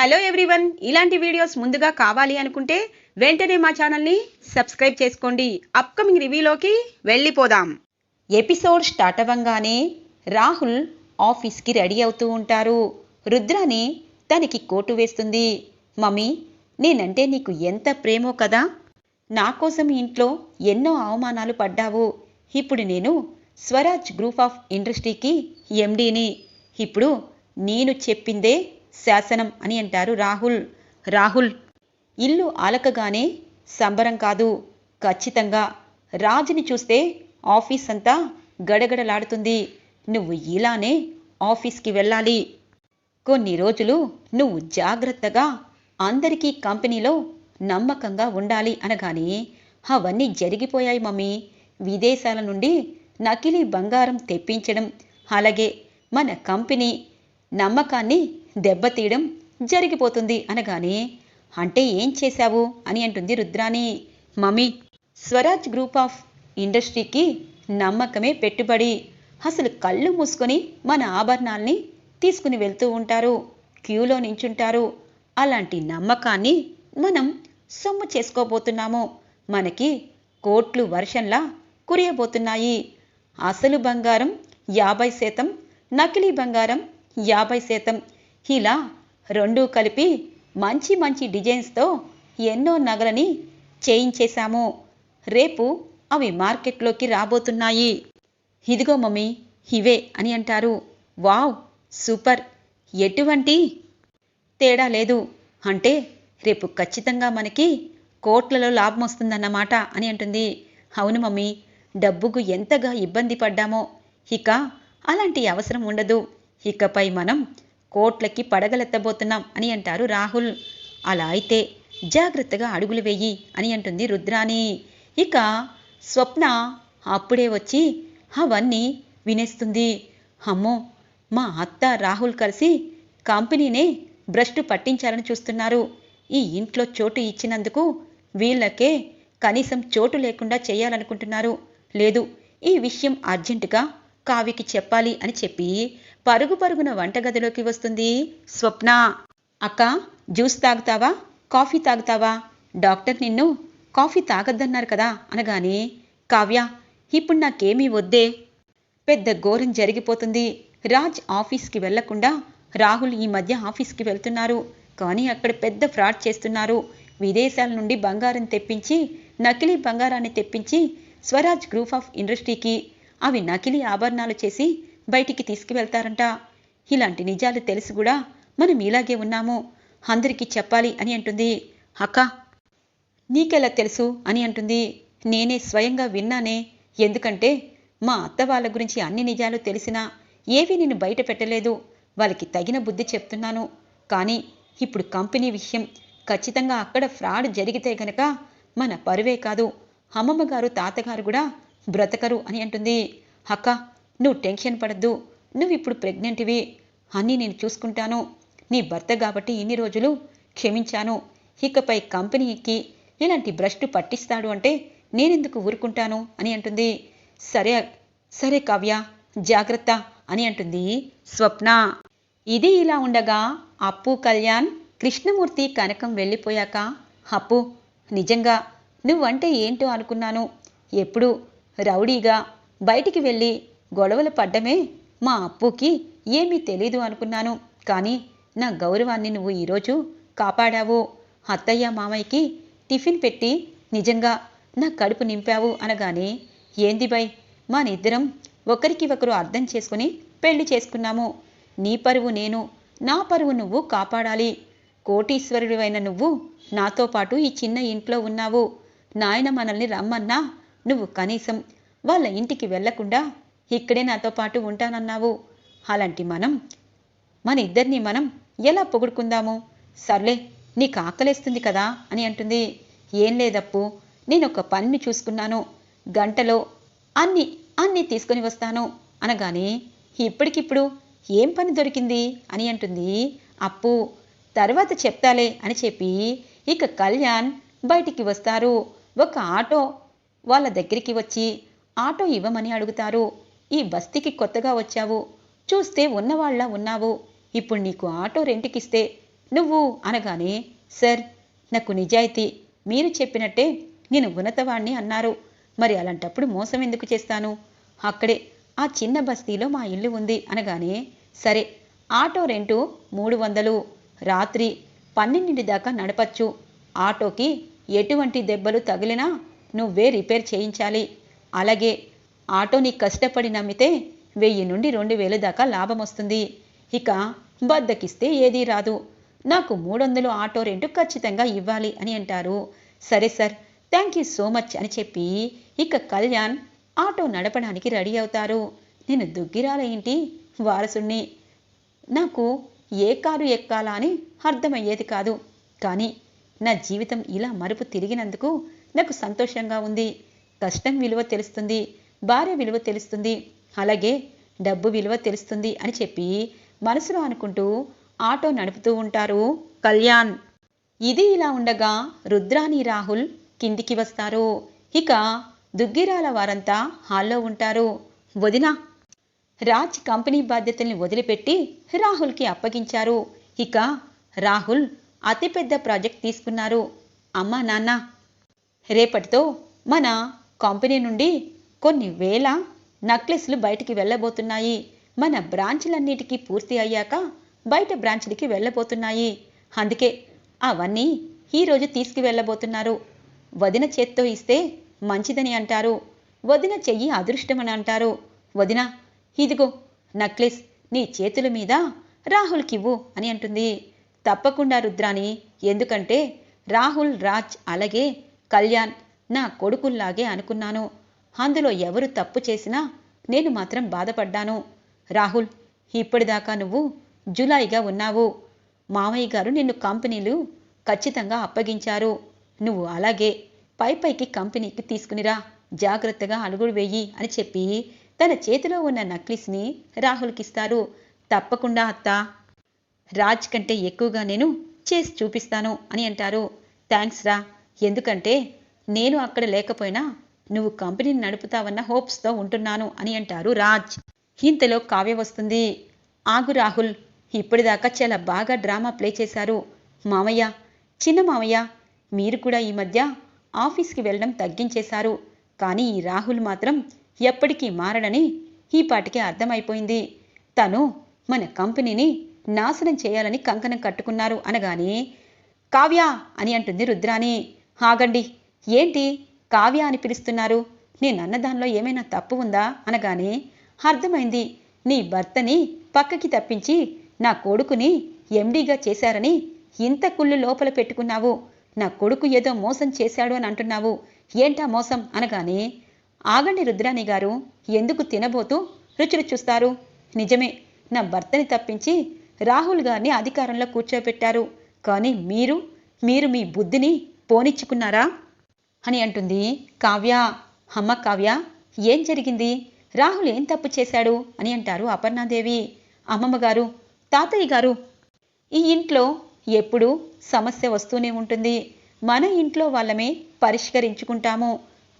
Hello everyone. ఇలాంటి videos ముందుగా కావాలి అనుకుంటే వెంటనే మా ఛానల్ని సబ్స్క్రైబ్ చేసుకోండి. అప్కమింగ్ రివ్యూలోకి వెళ్ళిపోదాం. ఎపిసోడ్ స్టార్ట్ అవ్వంగానే రాహుల్ ఆఫీస్కి రెడీ అవుతూ ఉంటారు. రుద్రాని తనకి కోటు వేస్తుంది. మమ్మీ నేనంటే నీకు ఎంత ప్రేమో కదా? నా కోసం ఇంట్లో ఎన్నో అవమానాలు పడ్డావు. ఇప్పుడు నేను స్వరాజ్ గ్రూప్ ఆఫ్ ఇండస్ట్రీకి ఎండీని. ఇప్పుడు నేను చెప్పిందే శాసనం అని అంటారు. రాహుల్ రాహుల్ ఇల్లు ఆలకగానే సంబరం కాదు. ఖచ్చితంగా రాజుని చూస్తే ఆఫీస్ అంతా గడగడలాడుతుంది. నువ్వు ఇలానే ఆఫీస్కి వెళ్ళాలి. కొన్ని రోజులు నువ్వు జాగ్రత్తగా అందరికీ కంపెనీలో నమ్మకంగా ఉండాలి అనగానే అవన్నీ జరిగిపోయాయి మమ్మీ. విదేశాల నుండి నకిలీ బంగారం తెప్పించడం అలాగే మన కంపెనీ నమ్మకాన్ని దెబ్బతీయడం జరిగిపోతుంది అనగానే అంటే ఏం చేశావు? అని అంటుంది Rudrani mummy Swaraj group of ఇండస్ట్రీకి నమ్మకమే పెట్టుబడి. అసలు కళ్ళు మూసుకొని మన ఆభరణాల్ని తీసుకుని వెళ్తూ ఉంటారు. క్యూలో నించుంటారు. అలాంటి నమ్మకాన్ని మనం సొమ్ము చేసుకోబోతున్నాము. మనకి కోట్లు వర్షంలా కురియబోతున్నాయి. అసలు బంగారం యాభై శాతం నకిలీ బంగారం యాభై శాతం ఇలా రెండూ కలిపి మంచి మంచి డిజైన్స్తో ఎన్నో నగలని చేయించేశాము. రేపు అవి మార్కెట్లోకి రాబోతున్నాయి. ఇదిగో మమ్మీ ఇవే అని అంటారు. Wow super! ఎటువంటి తేడా లేదు. అంటే రేపు ఖచ్చితంగా మనకి కోట్లలో లాభం వస్తుందన్నమాట అని అంటుంది. అవును మమ్మీ డబ్బుకు ఎంతగా ఇబ్బంది పడ్డామో. ఇక అలాంటి అవసరం ఉండదు. ఇకపై మనం కోట్లకి పడగలెత్తబోతున్నాం అని అంటారు రాహుల్. అలా అయితే జాగ్రత్తగా అడుగులు వెయ్యి అని అంటుంది రుద్రాణి. ఇక స్వప్న అప్పుడే వచ్చి అవన్నీ వినేస్తుంది. అమ్మో మా అత్త రాహుల్ కలిసి కంపెనీనే భ్రష్టు పట్టించాలని చూస్తున్నారు. ఈ ఇంట్లో చోటు ఇచ్చినందుకు వీళ్ళకే కనీసం చోటు లేకుండా చేయాలనుకుంటున్నారు. లేదు ఈ విషయం అర్జెంటుగా కావికి చెప్పాలి అని చెప్పి పరుగు పరుగున వంటగదిలోకి వస్తుంది. స్వప్న అక్క జ్యూస్ తాగుతావా? కాఫీ తాగుతావా? డాక్టర్ నిన్ను కాఫీ తాగద్దన్నారు కదా అనగానే కావ్య ఇప్పుడు నాకేమీ వద్దే. పెద్ద ఘోరం జరిగిపోతుంది. రాజ్ ఆఫీస్కి వెళ్ళకుండా రాహుల్ ఈ మధ్య ఆఫీస్కి వెళ్తున్నారు. కానీ అక్కడ పెద్ద ఫ్రాడ్ చేస్తున్నారు. విదేశాల నుండి బంగారం తెప్పించి నకిలీ బంగారాన్ని తెప్పించి స్వరాజ్ గ్రూప్ ఆఫ్ ఇండస్ట్రీకి అవి నకిలీ ఆభరణాలు చేసి బయటికి తీసుకువెళ్తారంట. ఇలాంటి నిజాలు తెలిసి కూడా మనం ఇలాగే ఉన్నాము. అందరికీ చెప్పాలి అని అంటుంది. అక్క నీకెలా తెలుసు అని అంటుంది. నేనే స్వయంగా విన్నానే. ఎందుకంటే మా అత్త వాళ్ళ గురించి అన్ని నిజాలు తెలిసినా ఏవి నేను బయట పెట్టలేదు. వాళ్ళకి తగిన బుద్ధి చెప్తున్నాను. కానీ ఇప్పుడు కంపెనీ విషయం ఖచ్చితంగా అక్కడ ఫ్రాడ్ జరిగితే గనక మన పరువే కాదు. అమ్మమ్మగారు తాతగారు కూడా బ్రతకరు అని అంటుంది. అక్క నువ్వు టెన్షన్ పడద్దు. నువ్వు ఇప్పుడు ప్రెగ్నెంట్వి. అన్నీ నేను చూసుకుంటాను. నీ భర్త కాబట్టి ఇన్ని రోజులు క్షమించాను. ఇకపై కంపెనీకి ఇలాంటి భ్రష్టు పట్టిస్తాడు అంటే నేనెందుకు ఊరుకుంటాను అని అంటుంది. సరే సరే కావ్య జాగ్రత్త అని అంటుంది స్వప్న. ఇది ఇలా ఉండగా అప్పు కళ్యాణ్ కృష్ణమూర్తి కనకం వెళ్ళిపోయాక అప్పు నిజంగా నువ్వంటే ఏంటో అనుకున్నాను. ఎప్పుడు రౌడీగా బయటికి వెళ్ళి గొడవలు పడ్డమే మా అప్పుకి ఏమీ తెలీదు అనుకున్నాను. కానీ నా గౌరవాన్ని నువ్వు ఈరోజు కాపాడావు. అత్తయ్య మామయ్యకి టిఫిన్ పెట్టి నిజంగా నా కడుపు నింపావు అనగానే ఏంది బై మనిద్దరం ఒకరికి ఒకరు అర్థం చేసుకుని పెళ్ళి చేసుకున్నాము. నీ పరువు నేను నా పరువు నువ్వు కాపాడాలి. కోటీశ్వరుడివైన నువ్వు నాతో పాటు ఈ చిన్న ఇంట్లో ఉన్నావు. నాయన మనల్ని రమ్మన్నా నువ్వు కనీసం వాళ్ళ ఇంటికి వెళ్ళకుండా ఇక్కడే నాతో పాటు ఉంటానన్నావు. అలాంటి మనం మన ఇద్దరిని మనం ఎలా పొగుడుకుందాము? సర్లే నీకు ఆకలేస్తుంది కదా అని అంటుంది. ఏం లేదప్పు నేను ఒక పనిని చూసుకున్నాను. గంటలో అన్ని అన్ని తీసుకొని వస్తాను అనగానే ఇప్పటికిప్పుడు ఏం పని దొరికింది అని అంటుంది. అప్పు తర్వాత చెప్తాలే అని చెప్పి ఇక కళ్యాణ్ బయటికి వస్తారు. ఒక ఆటో వాళ్ళ దగ్గరికి వచ్చి ఆటో ఇవ్వమని అడుగుతారు. ఈ బస్తీకి కొత్తగా వచ్చావు. చూస్తే ఉన్నవాళ్ళా ఉన్నావు. ఇప్పుడు నీకు ఆటో రెంట్కిస్తే నువ్వు అనగానే సార్ నాకు నిజాయితీ. మీరు చెప్పినట్టే నేను ఉన్నతవాణ్ణి అన్నారు. మరి అలాంటప్పుడు మోసం ఎందుకు చేస్తాను? అక్కడే ఆ చిన్న బస్తీలో మా ఇల్లు ఉంది అనగానే సరే ఆటో రెంటు మూడు వందలు. రాత్రి పన్నెండింటి దాకా నడపచ్చు. ఆటోకి ఎటువంటి దెబ్బలు తగిలినా నువ్వే రిపేర్ చేయించాలి. అలాగే ఆటోని కష్టపడి నమ్మితే వెయ్యి నుండి రెండు వేలు దాకా లాభం వస్తుంది ఇక బద్దకిస్తే ఏదీ రాదు. నాకు మూడు వందలు ఆటో రెంటు ఖచ్చితంగా ఇవ్వాలి అని అంటారు. సరే sir thank you so much అని చెప్పి ఇక కళ్యాణ్ ఆటో నడపడానికి రెడీ అవుతారు. నేను దుగ్గిరాలేంటి వారసుణ్ణి? నాకు ఏ కారు ఎక్కాలా అని అర్థమయ్యేది కాదు. కానీ నా జీవితం ఇలా మరుపు తిరిగినందుకు నాకు సంతోషంగా ఉంది. కష్టం విలువ తెలుస్తుంది. భార్య విలువ తెలుస్తుంది. అలాగే డబ్బు విలువ తెలుస్తుంది అని చెప్పి మనసులో అనుకుంటూ ఆటో నడుపుతూ ఉంటారు కళ్యాణ్. ఇది ఇలా ఉండగా రుద్రాని రాహుల్ కిందికి వస్తారు. ఇక దుగ్గిరాల వారంతా హాల్లో ఉంటారు. వదినా రాజ్ కంపెనీ బాధ్యతల్ని వదిలిపెట్టి రాహుల్కి అప్పగించారు. ఇక రాహుల్ అతిపెద్ద ప్రాజెక్ట్ తీసుకున్నారు. అమ్మా నాన్న రేపటితో మన కంపెనీ నుండి కొన్ని వేల నక్లెస్లు బయటికి వెళ్ళబోతున్నాయి. మన బ్రాంచ్లన్నిటికీ పూర్తి అయ్యాక బయట బ్రాంచ్లకి వెళ్ళబోతున్నాయి. అందుకే అవన్నీ ఈరోజు తీసుకువెళ్ళబోతున్నారు. వదిన చేత్తో ఇస్తే మంచిదని అంటారు. వదిన చెయ్యి అదృష్టమని అంటారు. వదిన ఇదిగో నక్లెస్ నీ చేతుల మీద రాహుల్కివ్వు అని అంటుంది. తప్పకుండా రుద్రాని ఎందుకంటే రాహుల్ రాజ్ అలాగే కళ్యాణ్ నా కొడుకుల్లాగే అనుకున్నాను. అందులో ఎవరు తప్పు చేసినా నేను మాత్రం బాధపడ్డాను. రాహుల్ ఇప్పటిదాకా నువ్వు జులాయిగా ఉన్నావు. మామయ్య గారు నిన్ను కంపెనీలు ఖచ్చితంగా అప్పగించారు. నువ్వు అలాగే పై పైకి కంపెనీకి తీసుకునిరా. జాగ్రత్తగా అడుగుడు వెయ్యి అని చెప్పి తన చేతిలో ఉన్న నక్లిస్ని రాహుల్కిస్తారు. తప్పకుండా అత్త. రాజ్ కంటే ఎక్కువగా నేను చేసి చూపిస్తాను అని అంటారు. థ్యాంక్స్ రా. ఎందుకంటే నేను అక్కడ లేకపోయినా నువ్వు కంపెనీని నడుపుతావన్న హోప్స్తో ఉంటున్నాను అని అంటారు రాజ్. ఇంతలో కావ్య వస్తుంది. ఆగు రాహుల్ ఇప్పటిదాకా చాలా బాగా డ్రామా ప్లే చేశారు. మామయ్య చిన్న మామయ్య మీరు కూడా ఈ మధ్య ఆఫీస్కి వెళ్ళడం తగ్గించేశారు. కానీ ఈ రాహుల్ మాత్రం ఎప్పటికీ మారడని ఈ పాటికి అర్థమైపోయింది. తను మన కంపెనీని నాశనం చేయాలని కంకణం కట్టుకున్నారు అనగానే కావ్య అని అంటుంది రుద్రాని ఆగండి ఏంటి? కావ్య అని పిలుస్తున్నారు. నేను అన్న దానిలో ఏమైనా తప్పు ఉందా? అనగానే అర్థమైంది. నీ భర్తని పక్కకి తప్పించి నా కొడుకుని ఎండీగా చేశారని ఇంత కుళ్ళు లోపల పెట్టుకున్నావు. నా కొడుకు ఏదో మోసం చేశాడు అని అంటున్నావు. ఏంటా మోసం? అనగానే ఆగండి రుద్రాణి గారు ఎందుకు తినబోతూ రుచులు చూస్తారు? నిజమే నా భర్తని తప్పించి రాహుల్ గారిని అధికారంలో కూర్చోబెట్టారు. కానీ మీరు మీరు మీ బుద్ధిని పోనిచ్చుకున్నారా? అని అంటుంది. కావ్య అమ్మ కావ్య ఏం జరిగింది? రాహుల్ ఏం తప్పు చేశాడు? అని అంటారు అపర్ణాదేవి. అమ్మమ్మ గారు తాతయ్య గారు ఈ ఇంట్లో ఎప్పుడూ సమస్య వస్తూనే ఉంటుంది. మన ఇంట్లో వాళ్ళమే పరిష్కరించుకుంటాము.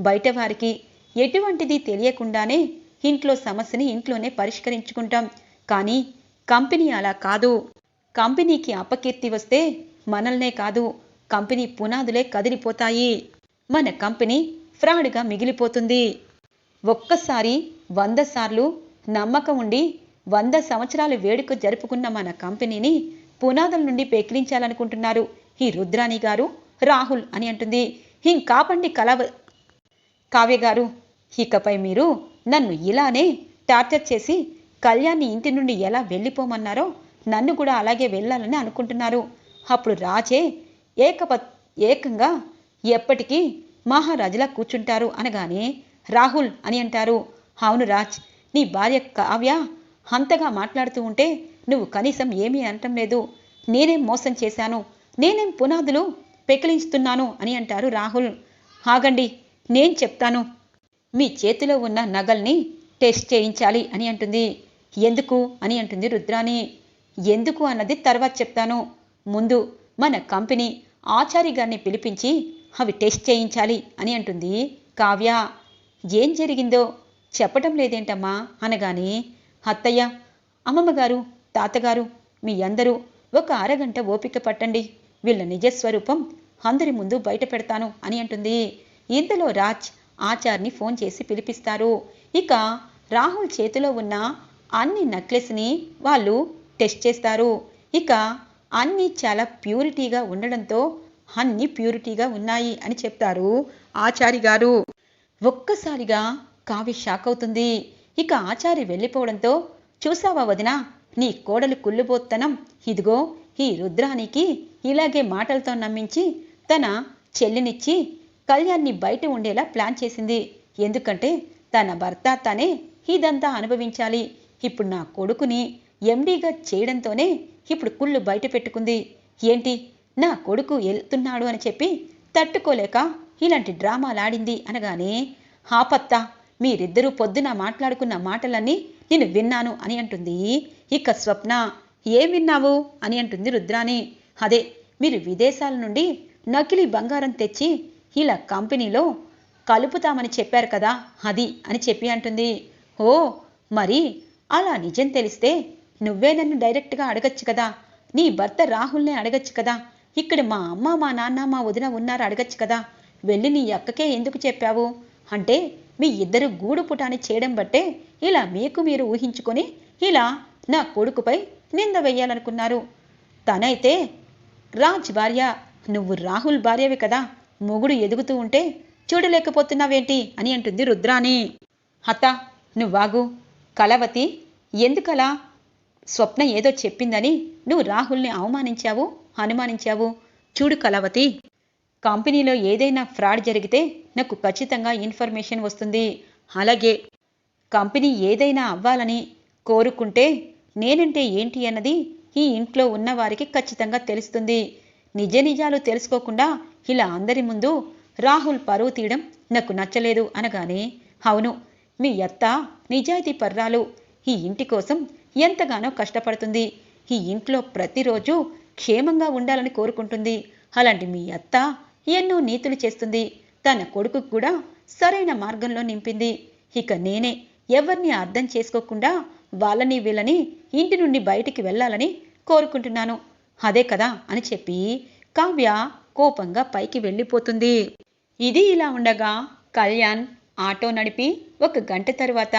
బయట వారికి ఎటువంటిది తెలియకుండానే ఇంట్లో సమస్యని ఇంట్లోనే పరిష్కరించుకుంటాం. కానీ కంపెనీ అలా కాదు. కంపెనీకి అపకీర్తి వస్తే మనల్నే కాదు. కంపెనీ పునాదులే కదిలిపోతాయి. మన కంపెనీ ఫ్రాడ్గా మిగిలిపోతుంది. ఒక్కసారి వంద సార్లు నమ్మకం ఉండి వంద సంవత్సరాలు వేడుక జరుపుకున్న మన కంపెనీని పునాదుల నుండి పెకిలించాలనుకుంటున్నారు ఈ రుద్రాణి గారు రాహుల్ అని అంటుంది. ఇంకాపండి కలవ కావ్య గారు ఇకపై మీరు నన్ను ఇలానే టార్చర్ చేసి కళ్యాణ్ని ఇంటి నుండి ఎలా వెళ్ళిపోమన్నారో నన్ను కూడా అలాగే వెళ్ళాలని అనుకుంటున్నారు. అప్పుడు రాజే ఏకప ఏకంగా ఎప్పటికీ మహారాజులా కూర్చుంటారు అనగానే రాహుల్ అని అంటారు. అవును రాజ్ నీ భార్య కావ్య అంతగా మాట్లాడుతూ ఉంటే నువ్వు కనీసం ఏమీ అనటం లేదు. నేనేం మోసం చేశాను? నేనేం పునాదులు పెకిలిస్తున్నాను? అని అంటారు రాహుల్. ఆగండి నేను చెప్తాను. మీ చేతిలో ఉన్న నగల్ని టెస్ట్ చేయించాలి అని అంటుంది. ఎందుకు? అని అంటుంది రుద్రాని ఎందుకు అన్నది తర్వాత చెప్తాను. ముందు మన కంపెనీ ఆచారి గారిని పిలిపించి అవి టెస్ట్ చేయించాలి అని అంటుంది. కావ్య ఏం జరిగిందో చెప్పటం లేదేంటమ్మా? అనగానే అత్తయ్య అమ్మమ్మగారు తాతగారు మీ అందరూ ఒక అరగంట ఓపిక పట్టండి. వీళ్ళ నిజస్వరూపం అందరి ముందు బయట పెడతాను అని అంటుంది. ఇంతలో రాజ్ ఆచార్ని ఫోన్ చేసి పిలిపిస్తారు. ఇక రాహుల్ చేతిలో ఉన్న అన్ని నెక్లెస్ని వాళ్ళు టెస్ట్ చేస్తారు. ఇక అన్నీ చాలా ప్యూరిటీగా ఉండడంతో అన్ని ప్యూరిటీగా ఉన్నాయి అని చెప్తారు ఆచారి గారు. ఒక్కసారిగా కావ్య షాక్ అవుతుంది. ఇక ఆచారి వెళ్ళిపోవడంతో చూసావా వదినా నీ కోడలు కుళ్ళుబోత్తనం ఇదిగో ఈ రుద్రానికి ఇలాగే మాటలతో నమ్మించి తన చెల్లినిచ్చి కళ్యాణ్ని బయట ఉండేలా ప్లాన్ చేసింది. ఎందుకంటే తన భర్త తనే ఇదంతా అనుభవించాలి. ఇప్పుడు నా కొడుకుని ఎండీగా చేయడంతోనే ఇప్పుడు కుళ్ళు బయట పెట్టుకుంది. ఏంటి? నా కొడుకు వెళ్తున్నాడు అని చెప్పి తట్టుకోలేక ఇలాంటి డ్రామాలాడింది అనగానే హాపత్తా మీరిద్దరూ పొద్దున మాట్లాడుకున్న మాటలన్నీ నేను విన్నాను అని అంటుంది. ఇక స్వప్న ఏం విన్నావు? అని అంటుంది రుద్రాని అదే మీరు విదేశాల నుండి నకిలీ బంగారం తెచ్చి ఇలా కంపెనీలో కలుపుతామని చెప్పారు కదా అది అని చెప్పి అంటుంది. ఓ మరి అలా నిజం తెలిస్తే నువ్వే నన్ను డైరెక్ట్గా అడగచ్చు కదా నీ భర్త రాహుల్నే అడగచ్చు కదా ఇక్కడ మా అమ్మ మా నాన్న మా వదిన ఉన్నారు అడగచ్చు కదా. వెళ్ళి నీ అక్కకే ఎందుకు చెప్పావు? అంటే మీ ఇద్దరు గూడు పుటాని చేయడం బట్టే ఇలా మీకు మీరు ఊహించుకొని ఇలా నా కొడుకుపై నింద వేయాలనుకున్నారు. తనైతే రాజ్ భార్య నువ్వు రాహుల్ భార్యవి కదా. మొగుడు ఎదుగుతూ ఉంటే చూడలేకపోతున్నావేంటి అని అంటుంది రుద్రాని అత్త నువ్వాగు కలవతి ఎందుకలా స్వప్న ఏదో చెప్పిందని నువ్వు రాహుల్ని అవమానించావు? అనుమానించావు. చూడు కలవతి కంపెనీలో ఏదైనా ఫ్రాడ్ జరిగితే నాకు ఖచ్చితంగా ఇన్ఫర్మేషన్ వస్తుంది. అలాగే కంపెనీ ఏదైనా అవ్వాలని కోరుకుంటే నేనంటే ఏంటి అన్నది ఈ ఇంట్లో ఉన్న వారికి ఖచ్చితంగా తెలుస్తుంది. నిజ నిజాలు తెలుసుకోకుండా ఇలా అందరి ముందు రాహుల్ పరువు తీయడం నాకు నచ్చలేదు అనగానే అవును మీ అత్త నిజాయితీ పర్రాలు ఈ ఇంటి కోసం ఎంతగానో కష్టపడుతుంది. ఈ ఇంట్లో ప్రతిరోజు క్షేమంగా ఉండాలని కోరుకుంటుంది. అలాంటి మీ అత్త ఎన్నో నీతులు చేస్తుంది. తన కొడుకు కూడా సరైన మార్గంలో నింపింది. ఇక నేనే ఎవరిని అర్థం చేసుకోకుండా వాళ్ళని వీళ్ళని ఇంటి నుండి బయటికి వెళ్ళాలని కోరుకుంటున్నాను. అదే కదా అని చెప్పి కావ్య కోపంగా పైకి వెళ్ళిపోతుంది. ఇది ఇలా ఉండగా కళ్యాణ్ ఆటో నడిపి ఒక గంట తరువాత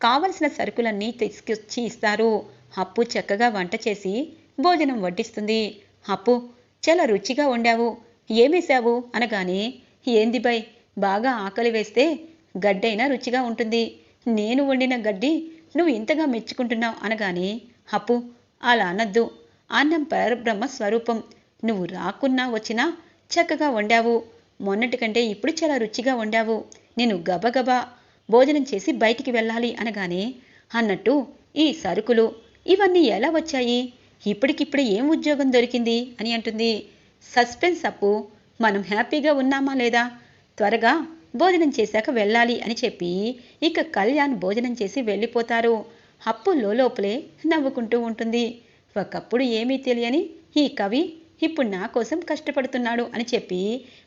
కావలసిన సరుకులన్నీ తీసుకొచ్చి ఇస్తారు. అప్పు చక్కగా వంట చేసి భోజనం వడ్డిస్తుంది. అప్పు చాలా రుచిగా వండావు. ఏమేశావు అనగానే ఏంది బై బాగా ఆకలి వేస్తే గడ్డైనా రుచిగా ఉంటుంది. నేను వండిన గడ్డి నువ్వు ఇంతగా మెచ్చుకుంటున్నావు అనగానే అప్పు అలా అనద్దు. అన్నం పరబ్రహ్మ స్వరూపం. నువ్వు రాకున్నా వచ్చినా చక్కగా వండావు. మొన్నటి కంటే ఇప్పుడు చాలా రుచిగా వండావు. నేను గబగబా భోజనం చేసి బయటికి వెళ్ళాలి అనగానే అన్నట్టు ఈ సరుకులు ఇవన్నీ ఎలా వచ్చాయి? ఇప్పటికిప్పుడే ఏం ఉద్యోగం దొరికింది? అని అంటుంది. సస్పెన్స్ అప్పు. మనం హ్యాపీగా ఉన్నామా లేదా? త్వరగా భోజనం చేశాక వెళ్ళాలి అని చెప్పి ఇక కళ్యాణ్ భోజనం చేసి వెళ్ళిపోతారు. అప్పు లోపలే నవ్వుకుంటూ ఉంటుంది. ఒకప్పుడు ఏమీ తెలియని ఈ కవి ఇప్పుడు నా కోసం కష్టపడుతున్నాడు అని చెప్పి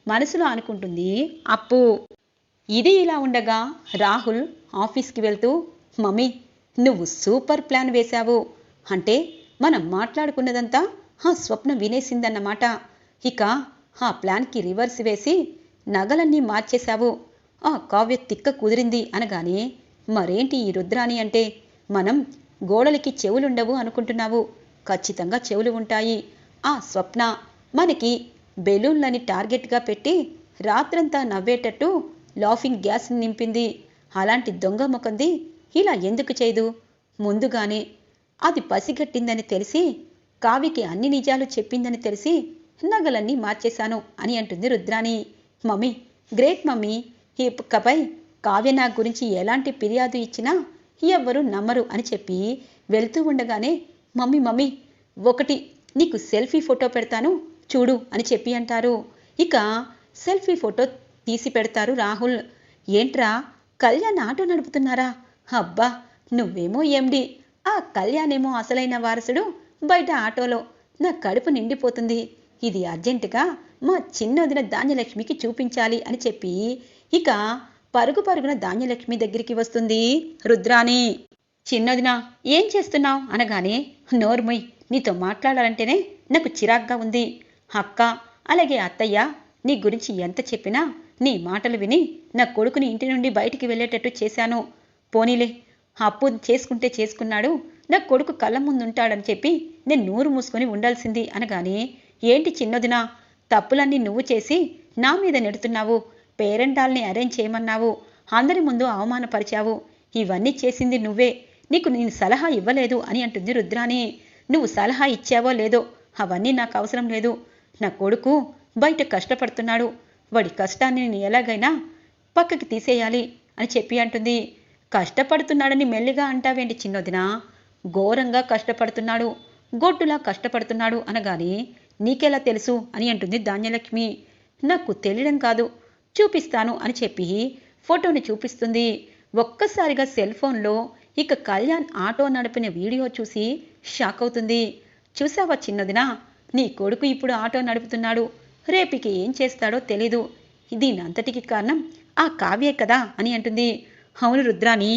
మనసులో అనుకుంటుంది అప్పు. ఇది ఇలా ఉండగా రాహుల్ ఆఫీస్కి వెళ్తూ మమ్మీ నువ్వు సూపర్ ప్లాన్ వేశావు. అంటే మనం మాట్లాడుకున్నదంతా ఆ స్వప్న వినేసిందన్నమాట. ఇక ఆ ప్లాన్కి రివర్స్ వేసి నగలన్నీ మార్చేశావు. ఆ కావ్య తిక్క కుదిరింది అనగానే మరేంటి ఈ రుద్రాని అంటే? మనం గోడలకి చెవులుండవు అనుకుంటున్నావు. ఖచ్చితంగా చెవులు ఉంటాయి. ఆ స్వప్న మనకి బెలూన్లని టార్గెట్గా పెట్టి రాత్రంతా నవ్వేటట్టు లాఫింగ్ గ్యాస్ నింపింది. అలాంటి దొంగ ముఖంది ఇలా ఎందుకు చేయదు? ముందుగానే అది పసిగట్టిందని తెలిసి కావికి అన్ని నిజాలు చెప్పిందని తెలిసి నగలన్నీ మార్చేశాను అని అంటుంది రుద్రాణి. మమ్మీ గ్రేట్ మమ్మీ ఈ పుక్కపై కావ్య నా గురించి ఎలాంటి ఫిర్యాదు ఇచ్చినా ఎవ్వరూ నమ్మరు అని చెప్పి వెళ్తూ ఉండగానే మమ్మీ మమ్మీ ఒకటి నీకు సెల్ఫీ ఫోటో పెడతాను చూడు అని చెప్పి అంటారు. ఇక సెల్ఫీ ఫోటో తీసి పెడతారు రాహుల్. ఏంట్రా కళ్యాణ్ ఆటో నడుపుతున్నారా? అబ్బా నువ్వేమో ఎండి. ఆ కళ్యాణేమో అసలైన వారసుడు బయట ఆటోలో. నా కడుపు నిండిపోతుంది. ఇది అర్జెంటుగా మా చిన్నదిన ధాన్యలక్ష్మికి చూపించాలి అని చెప్పి ఇక పరుగు పరుగున ధాన్యలక్ష్మి దగ్గరికి వస్తుంది. రుద్రాని చిన్నదిన ఏం చేస్తున్నావు? అనగానే నోర్ముయ్ నీతో మాట్లాడాలంటేనే నాకు చిరాగ్గా ఉంది. అక్క అలాగే అత్తయ్య నీ గురించి ఎంత చెప్పినా నీ మాటలు విని నా కొడుకుని ఇంటి నుండి బయటికి వెళ్ళేటట్టు చేశాను. పోనీలే అప్పు చేసుకుంటే చేసుకున్నాడు. నా కొడుకు కళ్ళ ముందు ఉంటాడని చెప్పి నేను నూరు మూసుకొని ఉండాల్సింది అనగానే ఏంటి చిన్నదినా తప్పులన్నీ నువ్వు చేసి నా మీద నెడుతున్నావు. పేరెంటాల్ని అరేంజ్ చేయమన్నావు. అందరి ముందు అవమానపరిచావు. ఇవన్నీ చేసింది నువ్వే. నీకు నేను సలహా ఇవ్వలేదు అని అంటుంది రుద్రాని నువ్వు సలహా ఇచ్చావో లేదో అవన్నీ నాకు అవసరం లేదు. నా కొడుకు బయట కష్టపడుతున్నాడు. వాడి కష్టాన్ని నేను ఎలాగైనా పక్కకి తీసేయాలి అని చెప్పి అంటుంది. కష్టపడుతున్నాడని మెల్లిగా అంటావేంటి చిన్నదినా? ఘోరంగా కష్టపడుతున్నాడు. గొడ్డులా కష్టపడుతున్నాడు అనగానే నీకెలా తెలుసు అని అంటుంది ధాన్యలక్ష్మి. నాకు తెలియడం కాదు. చూపిస్తాను అని చెప్పి ఫోటోని చూపిస్తుంది. ఒక్కసారిగా సెల్ ఫోన్లో ఇక కళ్యాణ్ ఆటో నడిపిన వీడియో చూసి షాక్ అవుతుంది. చూసావా చిన్నదినా? నీ కొడుకు ఇప్పుడు ఆటో నడుపుతున్నాడు. రేపికి ఏం చేస్తాడో తెలీదు. దీనంతటికి కారణం ఆ కావ్యే కదా అని అంటుంది. అవును రుద్రాని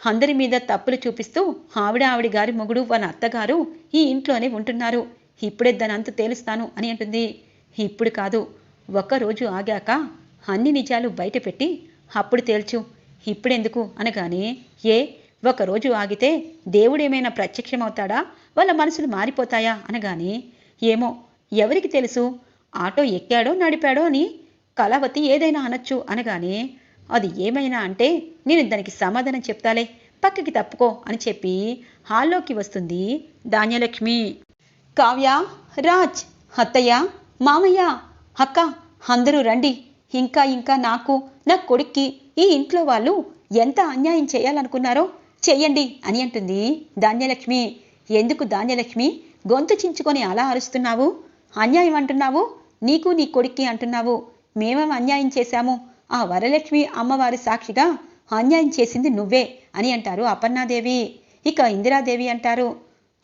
అందరి మీద తప్పులు చూపిస్తూ ఆవిడ ఆవిడ గారి మొగుడు వాళ్ళ అత్తగారు ఈ ఇంట్లోనే ఉంటున్నారు. ఇప్పుడే దాని అంత తేలుస్తాను అని అంటుంది. ఇప్పుడు కాదు ఒక్కరోజు ఆగాక అన్ని నిజాలు బయటపెట్టి అప్పుడు తేల్చు. ఇప్పుడెందుకు అనగానే ఏ ఒకరోజు ఆగితే దేవుడేమైనా ప్రత్యక్షమవుతాడా? వాళ్ళ మనసులు మారిపోతాయా? అనగానే ఏమో ఎవరికి తెలుసు? ఆటో ఎక్కాడో నడిపాడో అని కళావతి ఏదైనా అనొచ్చు అనగానే అది ఏమైనా అంటే నేను దానికి సమాధానం చెప్తాలే. పక్కకి తప్పుకో అని చెప్పి హాల్లోకి వస్తుంది ధాన్యలక్ష్మి. కావ్య రాజ్ అత్తయ్య మామయ్య అక్క అందరూ రండి. ఇంకా ఇంకా నాకు నా కొడుక్కి ఈ ఇంట్లో వాళ్ళు ఎంత అన్యాయం చేయాలనుకున్నారో చెయ్యండి అని అంటుంది ధాన్యలక్ష్మి. ఎందుకు ధాన్యలక్ష్మి? గొంతు చించుకొని అలా అరుస్తున్నావు? అన్యాయం అంటున్నావు? నీకు నీ కొడుక్కి అంటున్నావు? మేమేం అన్యాయం చేశాము? ఆ వరలక్ష్మి అమ్మవారి సాక్షిగా అన్యాయం చేసింది నువ్వే అని అంటారు అపర్ణాదేవి. ఇక ఇందిరాదేవి అంటారు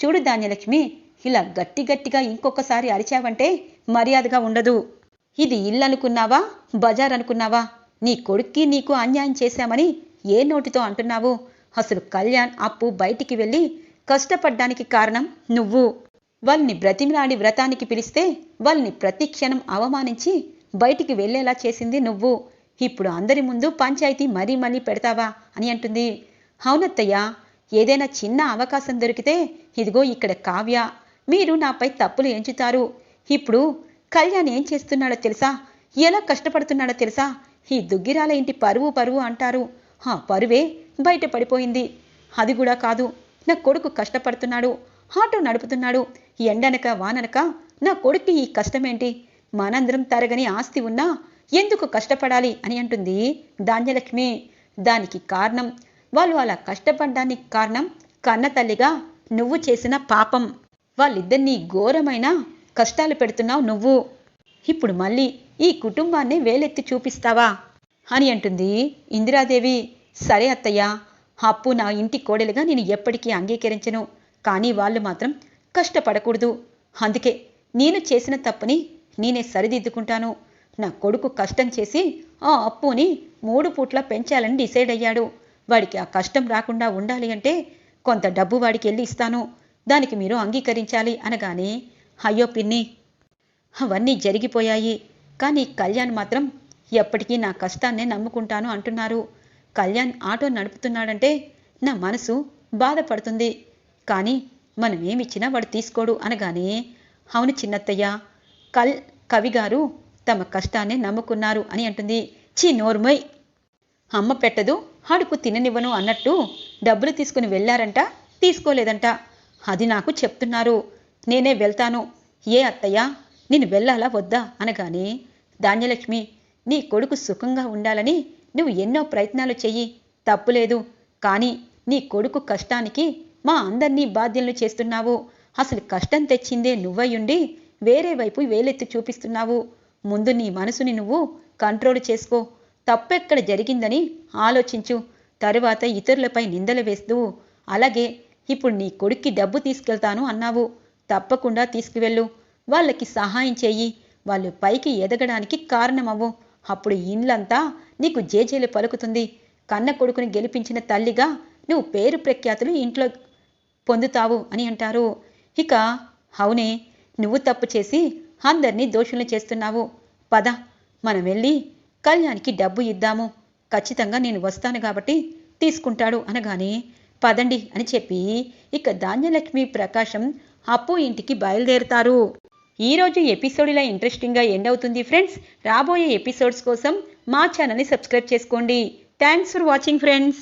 చూడు ధాన్యలక్ష్మి ఇలా గట్టి గట్టిగా ఇంకొకసారి అరిచావంటే మర్యాదగా ఉండదు. ఇది ఇల్లు అనుకున్నావా బజార్ అనుకున్నావా నీ కొడుక్కి నీకు అన్యాయం చేశామని ఏ నోటితో అంటున్నావు? అసలు కళ్యాణ్ అప్పు బయటికి వెళ్ళి కష్టపడ్డానికి కారణం నువ్వు. వాళ్ళని బ్రతిమిలాడి వ్రతానికి పిలిస్తే వాళ్ళని ప్రతి క్షణం అవమానించి బయటికి వెళ్ళేలా చేసింది నువ్వు. ఇప్పుడు అందరి ముందు పంచాయతీ మరీ మళ్ళీ పెడతావా అని అంటుంది. అవునత్తయ్య ఏదైనా చిన్న అవకాశం దొరికితే ఇదిగో ఇక్కడ కావ్య మీరు నాపై తప్పులు ఎంచుతారు. ఇప్పుడు కళ్యాణ్ ఏం చేస్తున్నాడో తెలుసా? ఎలా కష్టపడుతున్నాడో తెలుసా? ఈ దుగ్గిరాల ఇంటి పరువు పరువు అంటారు. ఆ పరువే బయట పడిపోయింది. అది కూడా కాదు నా కొడుకు కష్టపడుతున్నాడు ఆటో నడుపుతున్నాడు ఎండనక వాననక నా కొడుక్కి ఈ కష్టమేంటి? మనందరం తరగని ఆస్తి ఉన్నా ఎందుకు కష్టపడాలి అని అంటుంది ధాన్యలక్ష్మి. దానికి కారణం వాళ్ళు అలా కష్టపడడానికి కారణం కన్న తల్లిగా నువ్వు చేసిన పాపం. వాళ్ళిద్దరినీ ఘోరమైన కష్టాలు పెడుతున్నావు నువ్వు. ఇప్పుడు మళ్ళీ ఈ కుటుంబాన్ని వేలెత్తి చూపిస్తావా? అని అంటుంది ఇందిరాదేవి. సరే అత్తయ్య అప్పు నా ఇంటి కోడలుగా నేను ఎప్పటికీ అంగీకరించను. కానీ వాళ్ళు మాత్రం కష్టపడకూడదు. అందుకే నేను చేసిన తప్పుని నేనే సరిదిద్దుకుంటాను. నా కొడుకు కష్టం చేసి ఆ అప్పుని మూడు పూట్ల పెంచాలని డిసైడ్ అయ్యాడు. వాడికి ఆ కష్టం రాకుండా ఉండాలి అంటే కొంత డబ్బు వాడికి వెళ్ళి ఇస్తాను. దానికి మీరు అంగీకరించాలి అనగానే అయ్యో పిన్ని అవన్నీ జరిగిపోయాయి. కానీ కళ్యాణ్ మాత్రం ఎప్పటికీ నా కష్టాన్నే నమ్ముకుంటాను అంటున్నారు. కళ్యాణ్ ఆటో నడుపుతున్నాడంటే నా మనసు బాధపడుతుంది. కానీ మనం ఏమిచ్చినా వాడు తీసుకోడు అనగానే అవును చిన్నత్తయ్య కల్ కవి గారు తమ కష్టాన్ని నమ్ముకున్నారు అని అంటుంది. చీ నోర్మయ్. అమ్మ పెట్టదు అడుగు తిననివ్వను అన్నట్టు డబ్బులు తీసుకుని వెళ్ళారంట తీసుకోలేదంట. అది నాకు చెప్తున్నారు. నేనే వెళ్తాను. ఏ అత్తయ్య నేను వెళ్ళాలా వద్దా అనగానే ధాన్యలక్ష్మి నీ కొడుకు సుఖంగా ఉండాలని నువ్వు ఎన్నో ప్రయత్నాలు చెయ్యి. తప్పులేదు. కానీ నీ కొడుకు కష్టానికి మా అందరినీ బాధ్యతలు చేస్తున్నావు. అసలు కష్టం తెచ్చిందే నువ్వయ్యుండి వేరే వైపు వేలెత్తి చూపిస్తున్నావు. ముందు నీ మనసుని నువ్వు కంట్రోల్ చేసుకో. తప్పెక్కడ జరిగిందని ఆలోచించు. తరువాత ఇతరులపై నిందలు వేస్తూ అలాగే ఇప్పుడు నీ కొడుక్కి డబ్బు తీసుకెళ్తాను అన్నావు. తప్పకుండా తీసుకువెళ్ళు. వాళ్ళకి సహాయం చేయి. వాళ్ళు పైకి ఎదగడానికి కారణమవ్వు. అప్పుడు ఇండ్లంతా నీకు జేజేలు పలుకుతుంది. కన్న కొడుకుని గెలిపించిన తల్లిగా నువ్వు పేరు ప్రఖ్యాతులు ఇంట్లో పొందుతావు అని అంటారు. ఇక అవునే నువ్వు తప్పు చేసి అందరినీ దోషులు చేస్తున్నావు. పద మనం వెళ్ళి కళ్యాణ్కి డబ్బు ఇద్దాము. ఖచ్చితంగా నేను వస్తాను కాబట్టి తీసుకుంటాడు అనగానే పదండి అని చెప్పి ఇక ధాన్యలక్ష్మి ప్రకాశం అప్పు ఇంటికి బయలుదేరుతారు. ఈరోజు ఎపిసోడ్ ఇలా ఇంట్రెస్టింగ్గా ఎండ్ అవుతుంది ఫ్రెండ్స్. రాబోయే ఎపిసోడ్స్ కోసం మా ఛానల్ని సబ్స్క్రైబ్ చేసుకోండి. Thanks for watching friends.